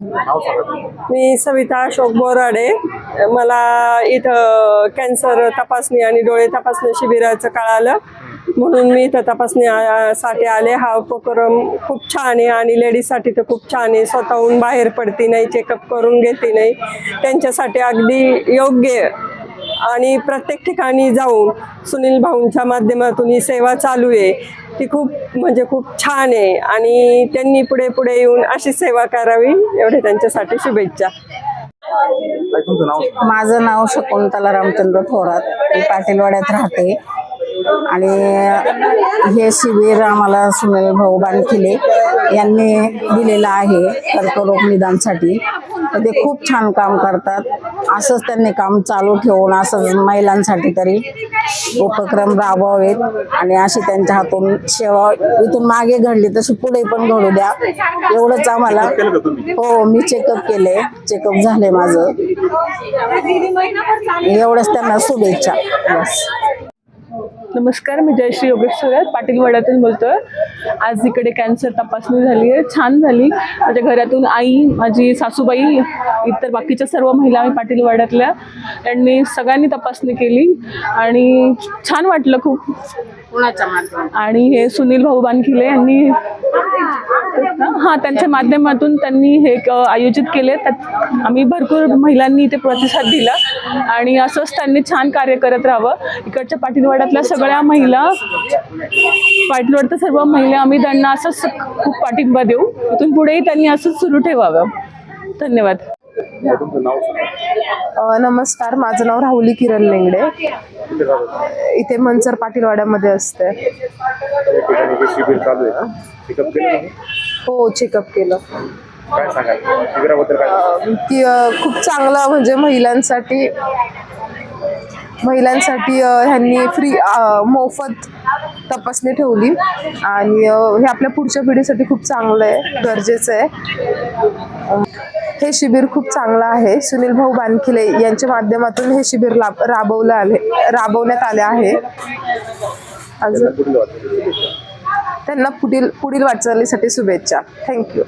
मी सविता अशोक बोराडे. मला इथं कॅन्सर तपासणी आणि डोळे तपासणी शिबिराचं कळालं म्हणून मी इथं तपासणीसाठी आले. हा उपक्रम खूप छान आहे आणि लेडीजसाठी तर खूप छान आहे. स्वतःहून बाहेर पडती नाही चेकअप करून घेते नाही. त्यांच्यासाठी अगदी योग्य आणि प्रत्येक ठिकाणी जाऊन सुनील भाऊंच्या माध्यमातून ही सेवा चालू आहे. ती खूप म्हणजे खूप छान आहे आणि त्यांनी पुढे पुढे येऊन अशी सेवा करावी एवढे त्यांच्यासाठी शुभेच्छा. माझं नाव शकुंतला रामचंद्र थोरात. मी पाटीलवाड्यात राहते. आणि हे शिबिर आम्हाला सुनील भाऊ बानखिले यांनी दिलेलं आहे कर्करोग निदानसाठी. तर ते खूप छान काम करतात. असंच त्यांनी काम चालू ठेवून असंच महिलांसाठी तरी उपक्रम राबवावेत. आणि अशी त्यांच्या हातून सेवा इथून मागे घडली तशी पुढे पण घडू द्या. एवढंच आम्हाला हो मी चेकअप केले. चेकअप झाले माझं. एवढंच त्यांना शुभेच्छा. बस. नमस्कार मी जयश्री योगेश सुरत पाटीलवाड्यातून बोलतोय. आज इकडे कॅन्सर तपासणी झाली आहे छान झाली. माझ्या घरातून आई माझी सासूबाई इतर बाकीच्या सर्व महिला आम्ही पाटीलवाड्यातल्या त्यांनी सगळ्यांनी तपासणी केली आणि छान वाटलं खूप. आणि हे सुनील भाऊ बानखिले यांनी हां त्यांच्या माध्यमातून त्यांनी हे क- आयोजित केले. त्यात आम्ही भरपूर महिलांनी इथे प्रतिसाद दिला आणि असंच त्यांनी छान कार्य करत राहावं. इकडच्या पाटीलवाड्यातल्या सगळ्या महिला पाटीलवाड्यातल्या सर्व महिला आम्ही त्यांना असंच खूप पाठिंबा देऊ. इथून पुढेही त्यांनी असंच सुरू ठेवावं. धन्यवाद. नमस्कार. माझं नाव राहुली किरण लेंगडे. इथे मनसर पाटीलवाड्यामध्ये असते. या ठिकाणी जे शिबिर चालू आहे ना? पिकअप केलं तुम्ही? हो चेकअप केलं. काय सांगाल? शिबिराबद्दल काय? सांगाल? की अ, खूप चांगलं म्हणजे महिलांसाठी महिलांसाठी अ, ह्यांनी फ्री मोफत तपासणी ठेवली. आणि अ, हे आपल्या पुढच्या पिढीसाठी खूप चांगलं आहे गरजेचं आहे. अ, हे शिबिर खूप चांगलं आहे. सुनील भाऊ बानखिले यांच्या माध्यमातून हे शिबिर लाभ राबवलं आले राबवण्यात आले आहे. अजून त्यांना पुढील पुढील वाटचालीसाठी शुभेच्छा. थँक्यू